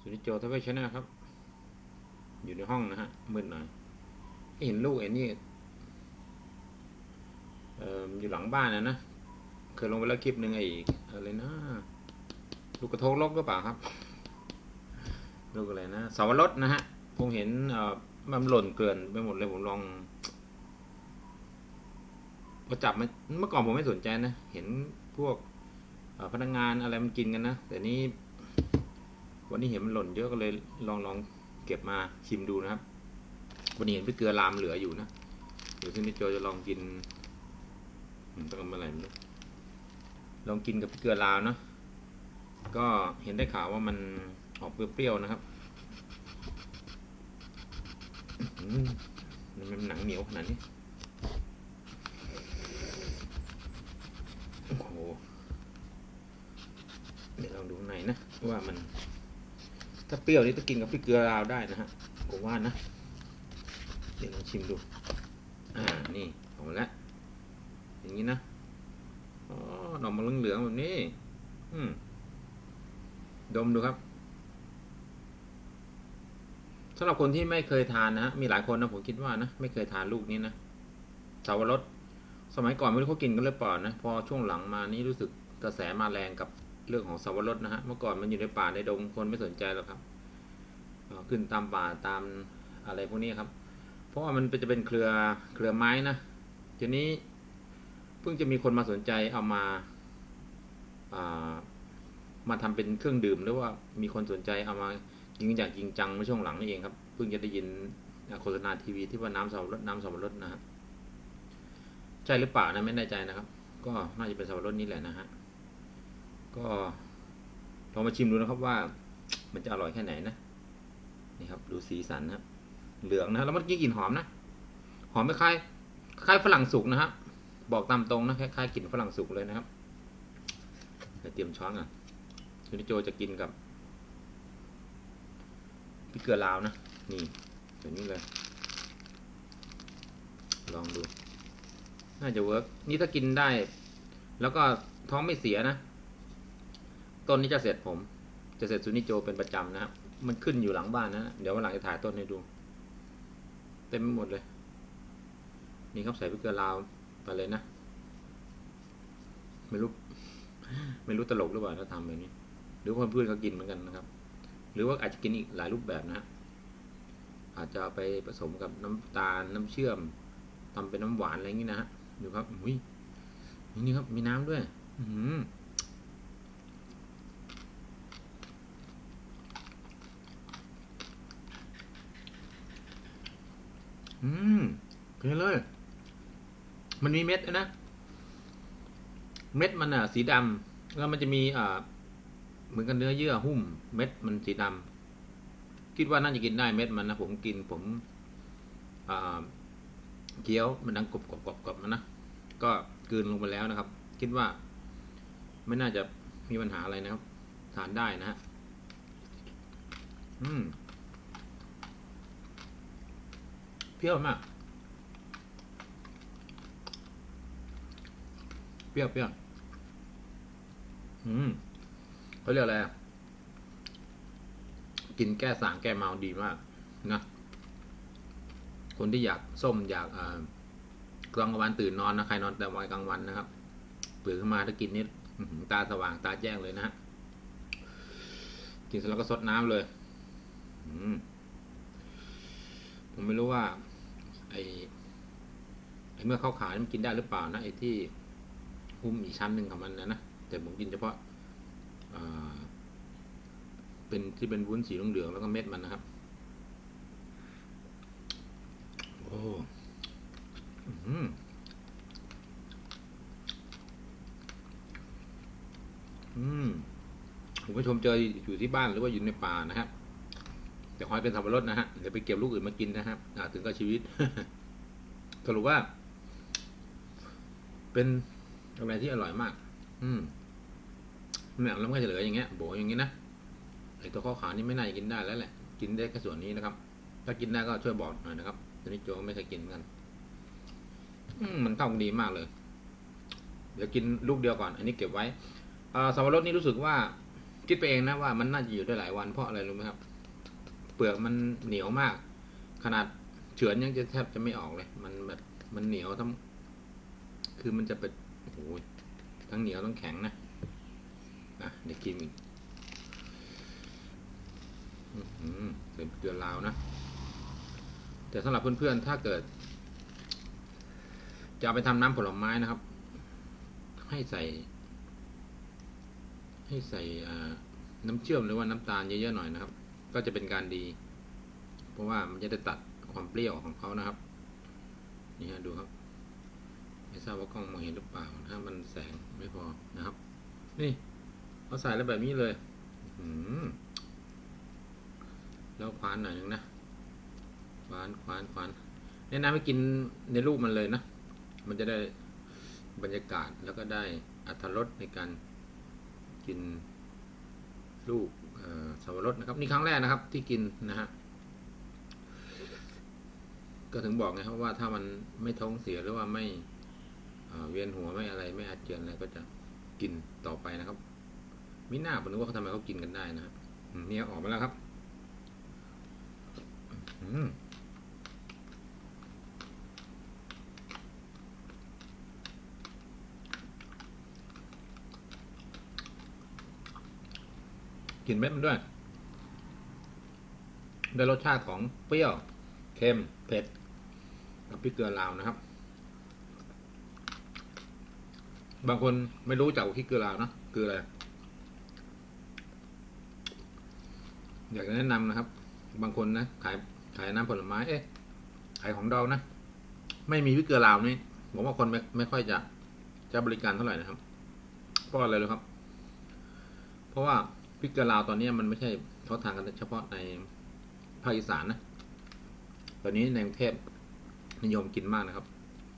สุนิโจทวีชนะครับ อยู่ในห้องนะฮะมืดหน่อยเห็นลูกไอ้นี่เอออยู่หลังบ้านนะนะเคยลงไปแล้วคลิปหนึ่งไอ้อะไรนะลูกกระทกลกหรือเปล่าครับลูกอะไรนะสาวรสนะฮะผมเห็นมันหล่นเกลื่อนไปหมดเลยผมลองพอจับมันเมื่อก่อนผมไม่สนใจนะ เห็นพวกพนักงานอะไรมันกินกันนะ แต่นี้ วันนี้เห็นมันหล่นเยอะก็เลยลองลองเก็บมาชิมดูนะครับ วันนี้เห็นพี่เกลือลามเหลืออยู่นะเดี๋ยวซึ่งพี่โจจะลองกินต้องทำอะไรไม่รู้ลองกินกับพี่เกลือลาวเนาะก็เห็นได้ข่าวว่ามันออกเปรี้ยวๆนะครับมันเป็นหนังเหนียวขนาดนี้โอ้โหเดี๋ยวลองดูข้างในนะว่ามัน ถ้าเปรี้ยวนี่ต้องกินกับพริกเกลือลาวได้นะฮะผมว่านะเดี๋ยวลองชิมดู อ่านี่ของละอย่างนี้นะอ๋อหน่อมันเหลืองๆแบบนี้ อืมดมดูครับสำหรับคนที่ไม่เคยทานนะฮะมีหลายคนนะผมคิดว่านะไม่เคยทานลูกนี้นะสาวรสสมัยก่อนไม่รู้เขากินกันหรือเปล่านะพอช่วงหลังมานี่รู้สึกกระแสมาแรงกับ เรื่องของสาวรสนะฮะเมื่อก่อนมันอยู่ในป่าในดงคนไม่สนใจหรอกครับขึ้นตามป่าตามอะไรพวกนี้ครับ เพราะว่ามันจะเป็นเครือเครือไม้นะทีนี้เพิ่งจะมีคนมาสนใจเอามาอ่ามาทำเป็นเครื่องดื่มหรือว่ามีคนสนใจเอามาจริงอย่างจริงจังเมื่อช่วงหลังนี่เองครับเพิ่งจะได้ยินโฆษณาทีวีที่ว่าน้ำสับปะรดน้ำสับปะรดนะฮะใช่หรือเปล่านะไม่แน่ใจนะครับ ก็น่าจะเป็นสับปะรดนี่แหละนะฮะ ก็ลองมาชิมดูนะครับว่ามันจะอร่อยแค่ไหนนะนี่ครับ ดูสีสันนะครับเหลืองนะแล้วมันกลิ่นหอมนะหอมไม่คล้ายคล้ายฝรั่งสุกนะฮะบอกตามตรงนะคล้ายๆกลิ่นฝรั่งสุกเลยนะครับเตรียมช้อนก่อนคุณโจจะกินกับพริกเกลือลาวนะนี่แบบนี้เลย ลองดู น่าจะเวิร์กนี่ถ้ากินได้ แล้วก็ท้องไม่เสียนะ ต้นนี้จะเสร็จผม จะเสร็จซูนิโจเป็นประจำนะครับมันขึ้นอยู่หลังบ้านนะเดี๋ยววันหลังจะถ่ายต้นให้ดู เต็มไปหมดเลยนี่ครับใส่พริกเกลือลาวไปเลยนะ ไม่รู้ไม่รู้ตลกหรือเปล่าถ้าทำแบบนี้ หรือเพื่อนๆเขากินเหมือนกันนะครับ หรือว่าอาจจะกินอีกหลายรูปแบบนะฮะอาจจะเอาไปผสมกับน้ำตาลน้ำเชื่อมทำเป็นน้ำหวานอะไรอย่างนี้นะฮะดูครับอุ้ยนี่ครับมีน้ำด้วย อื อหืมเพลเลย มันมีเม็ดนะ เม็ดมันอะ สีดำแล้วมันจะมีอ่าเหมือนกันเนื้อเยื่อหุ้ม เม็ดมันสีดำคิดว่าน่าจะกินได้เม็ดมันนะผมกินผม อ่าเคี้ยวมันดังกรอบกรอบกรอบกรอบมันนะก็กลืนลงไปแล้วนะครับ คิดว่า ไม่น่าจะมีปัญหาอะไรนะครับ ทานได้นะฮะอืม เปรี้ยวมาก เปรี้ยวเปรี้ยวอืมเขาเรียกอะไรกินแก้สางแก้เมาดีมากนะคนที่อยากส้มอยากกลางวันตื่นนอนนะใครนอนแต่วันกลางวันนะครับตื่นขึ้นมาถ้ากินนี้ตาสว่างตาแจ้งเลยนะฮะกินเสร็จแล้วก็ซดน้ำเลยผมไม่รู้ว่า ไอ้ไอเมื่อเข้าขายมันกินได้หรือเปล่านะไอ้ที่หุ้มอีกชั้นหนึ่งของมันนะนะแต่ผมกินเฉพาะเป็นที่เป็นวุ้นสีเหลืองๆแล้วก็เม็ดมันนะครับ โอ้อื้อหืออืมคุณผู้ชมเจออยู่ที่บ้านหรือว่าอยู่ในป่านะครับ แต่ขอให้เป็นสับปะรดนะฮะเดี๋ยวไปเก็บลูกอื่นมากินนะครับถึงก็ชีวิตสรุปว่า เป็นอะไรที่อร่อยมาก อืมเนี่ยแล้วมันก็จะเหลืออย่างเงี้ยโบอย่างงี้นะไอตัวข้าวขานี่ไม่น่าจะกินได้แล้วแหละกินได้แค่ส่วนนี้นะครับ ถ้ากินได้ก็ช่วยบอกหน่อยนะครับตอนนี้โจไม่เคยกินเหมือนกันอืมมันเข้ากันดีมากเลย เดี๋ยวกินลูกเดียวก่อน อันนี้เก็บไว้อ่าสับปะรดนี่รู้สึกว่า คิดไปเองนะว่ามันน่าจะอยู่ได้หลายวันเพราะอะไรรู้ไหมครับ ปลือกมันเหนียวมาก ขนาดเฉือนยังจะแทบจะไม่ออกเลย มันแบบมันเหนียวทั้ง คือมันจะเป็นโอ้โหทั้งเหนียวทั้งแข็งนะอะเดี๋ยวกินอีกอื้อหือใส่เกลือลาวนะ แต่สำหรับเพื่อนๆ ถ้าเกิด จะเอาไปทำน้ำผลไม้นะครับ ให้ใส่ ให้ใส่อ่าน้ำเชื่อมหรือว่าน้ำตาลเยอะๆหน่อยนะครับ ก็จะเป็นการดี เพราะว่ามันจะได้ตัดความเปรี้ยวของเขานะครับ นี่ฮะดูครับ ไม่ทราบว่ากล้องมองเห็นหรือเปล่า ถ้ามันแสงไม่พอนะครับ นี่เอาใส่แล้วแบบนี้เลยอืแล้วควานหน่อยนึงนะควานควานควานแนะนำให้กินในรูปมันเลยนะ มันจะได้บรรยากาศแล้วก็ได้อัตรสในการกินลูก สับปะรดนะครับนี่ครั้งแรกนะครับ ที่กินนะฮะก็ถึงบอกไงครับว่าถ้ามันไม่ท้องเสียหรือว่าไม่เเวียนหัวไม่อะไรไม่อาเจียนอะไรก็จะกินต่อไปนะครับมิน่าผมนึกว่าเขาทำไมเขากินกันได้นะฮะเนี่ยออกมาแล้วครับ อืม ลินเม็ดมันด้วย ได้รสชาติของเปรี้ยว เค็ม เผ็ด กับพริกเกลือลาวนะครับ บางคนไม่รู้จักว่าพริกเกลือลาวนะคืออะไร อยากจะแนะนำนะครับ บางคนนะขายขายน้ำผลไม้ เอ๊ะ ขายของดองนะ ไม่มีพริกเกลือลาวนี่ผมว่าคนไม่ไม่ค่อยจะจะบริการเท่าไหร่นะครับ เพราะอะไรเลยครับ เพราะว่า พริกกลือลาวตอนนี้มันไม่ใช่เขาทานกันเฉพาะในภาคอีสานนะ ตอนนี้ในกรุงเทพนิยมกินมากนะครับ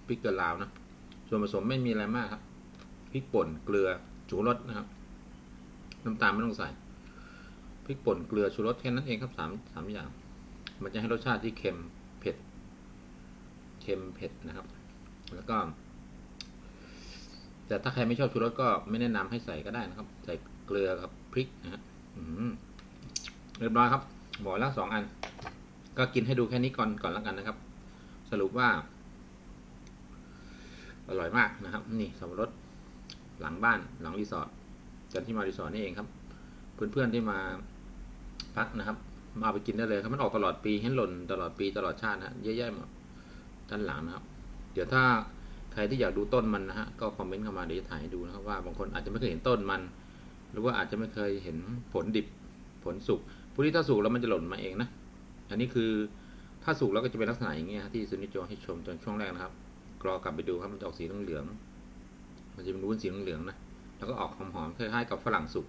พริกกลือลาวนะ ส่วนผสมไม่มีอะไรมากครับพริกป่นเกลือชูรสนะครับ น้ำตาลไม่ต้องใส่พริกป่นเกลือชูรสแค่นั้นเองครับสามสามอย่าง มันจะให้รสชาติที่เค็มเผ็ดเค็มเผ็ดนะครับ แล้วก็ แต่ถ้าใครไม่ชอบชูรสก็ไม่แนะนำให้ใส่ก็ได้นะครับ ใส่เกลือกับ พริกนะเรียบร้อยครับบอกแล้วสองอัน ก็กินให้ดูแค่นี้ก่อนก่อนแล้วกันนะครับ สรุปว่า อร่อยมากนะครับ นี่สับปะรดหลังบ้านหลังรีสอร์ทจันที่มารีสอร์ทนี่เองครับ เพื่อนๆที่มาพักนะครับ มาไปกินได้เลยครับมันออกตลอดปีให้หล่นตลอดปีตลอดชาตินะฮะเยอะแยะหมดด้านหลังนะครับ เดี๋ยวถ้าใครที่อยากดูต้นมันนะฮะก็คอมเมนต์เข้ามาเดี๋ยวจะถ่ายให้ดูนะครับว่าบางคนอาจจะไม่เคยเห็นต้นมัน หรือว่าอาจจะไม่เคยเห็นผลดิบผลสุกพวกนี้ถ้าสุกแล้วมันจะหล่นมาเองนะ อันนี้คือถ้าสุกแล้วก็จะเป็นลักษณะอย่างเงี้ยที่ซุนิโจให้ชมตอนช่วงแรกนะครับกรอกลับไปดูครับมันจะออกสีเหลืองๆมันจะเป็นวุ้นสีเหลืองๆนะแล้วก็ออกหอมๆคล้ายๆกับฝรั่งสุก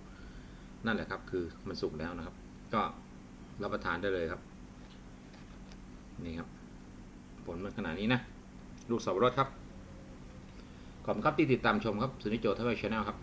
นั่นแหละครับ คือมันสุกแล้วนะครับ ก็รับประทานได้เลยครับ นี่ครับ ผลมันขนาดนี้นะ ลูกสับปะรดครับขอบคุณครับที่ติดตามชมครับสุนิโจทวีชแนลครับ